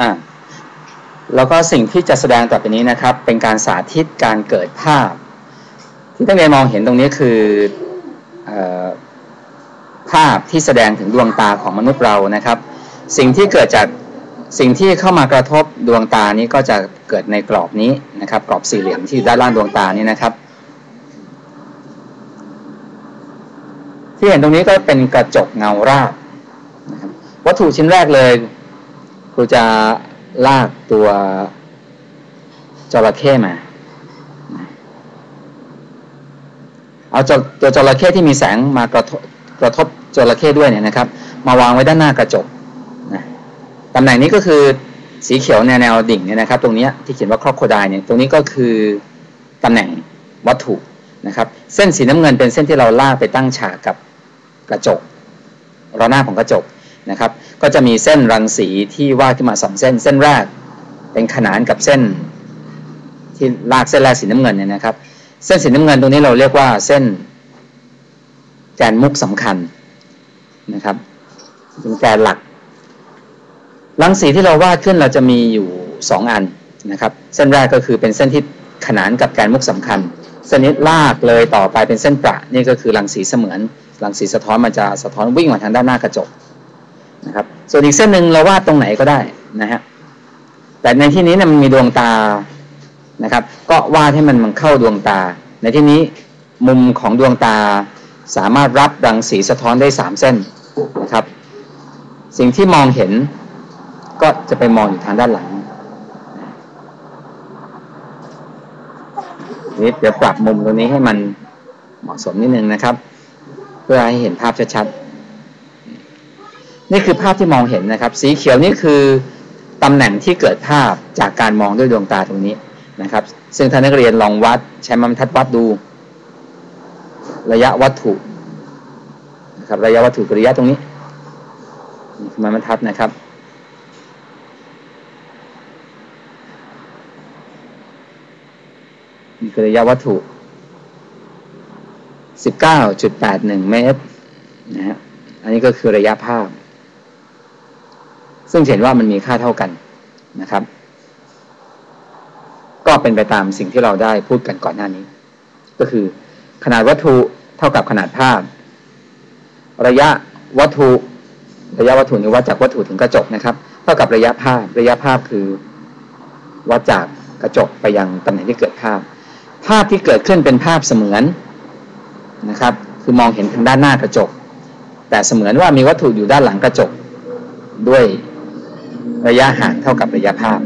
อ่าแล้วก็สิ่งที่จะแสดงต่อไปนี้นะครับ เป็นการสาธิตการเกิดภาพ ที่ต้องเรียนมองเห็นตรงนี้คืออภาพที่แสดงถึงดวงตาของมนุษย์เรานะครับ สิ่งที่เกิดจากสิ่งที่เข้ามากระทบดวงตานี้ก็จะเกิดในกรอบนี้นะครับ กรอบสี่เหลี่ยมที่ด้านล่างดวงตานี้นะครับ ที่เห็นตรงนี้ก็เป็นกระจกเงาราบวัตถุชิ้นแรกเลย ครูจะลากตัวจระเข้มา เอาตัวจระเข้ที่มีแสงมากระทบกระทบจระเข้ด้วยเนี่ยนะครับ มาวางไว้ด้านหน้ากระจกนะตำแหน่งนี้ก็คือสีเขียวแนวแนวดิ่งเนี่ยนะครับ ตรงนี้ที่เขียนว่าครอบโคดายเนี่ยตรงนี้ก็คือตำแหน่งวัตถุนะครับ เส้นสีน้ำเงินเป็นเส้นที่เราลากไปตั้งฉากกับกระจกรอหน้าของกระจก นะครับ ก็จะมีเส้นรังสีที่วาดขึ้นมาสองเส้น เส้นแรกเป็นขนานกับเส้นที่ลากเส้นแรกสีน้ำเงินเนี่ยนะครับ เส้นสีน้ำเงินตรงนี้เราเรียกว่าเส้นแกนมุกสำคัญนะครับเป็นแกนหลัก รังสีที่เราวาดขึ้นเราจะมีอยู่สองอันนะครับ เส้นแรกก็คือเป็นเส้นที่ขนานกับแกนมุกสำคัญเส้นนี้ลากเลยต่อไปเป็นเส้นประนี่ก็คือรังสีเสมือนรังสีสะท้อนมันจะสะท้อนวิ่งมาทางด้านหน้ากระจก นะครับ ส่วนอีกเส้นหนึ่งเราวาดตรงไหนก็ได้นะฮะแต่ในที่นี้นี่ยมันมีดวงตานะครับ ก็วาดให้มันมันเข้าดวงตา ในที่นี้มุมของดวงตาสามารถรับรังสีสะท้อนได้สามเส้นนะครับ สิ่งที่มองเห็นก็จะไปมองอยู่ทางด้านหลังนี่เดี๋ยวปรับมุมตรงนี้ให้มันเหมาะสมนิดนึงนะครับ เพื่อให้เห็นภาพชัดๆ นี่คือภาพที่มองเห็นนะครับ สีเขียวนี่คือตำแหน่งที่เกิดภาพจากการมองด้วยดวงตาตรงนี้นะครับ ซึ่งท่านนักเรียนลองวัดใช้มัมทัดวัดดู ระยะวัตถุนะครับระยะวัตถุกระยะตรงนี้นี่คือมันบรรทัดนะครับนี่คือระยะวัตถุ 19.81 เมตรนะฮะอันนี้ก็คือระยะภาพ ซึ่งเห็นว่ามันมีค่าเท่ากันนะครับ ก็เป็นไปตามสิ่งที่เราได้พูดกันก่อนหน้านี้ ก็คือ ขนาดวัตถุเท่ากับขนาดภาพ ระยะวัตถุ ระยะวัตถุนี้วัดจากวัตถุถึงกระจกนะครับ เท่ากับระยะภาพ ระยะภาพคือวัดจากกระจกไปยังตำแหน่งที่เกิดภาพ ภาพที่เกิดขึ้นเป็นภาพเสมือนนะครับ คือมองเห็นทางด้านหน้ากระจก แต่เสมือนว่ามีวัตถุอยู่ด้านหลังกระจกด้วย ระยะห่างเท่ากับระยะภาพ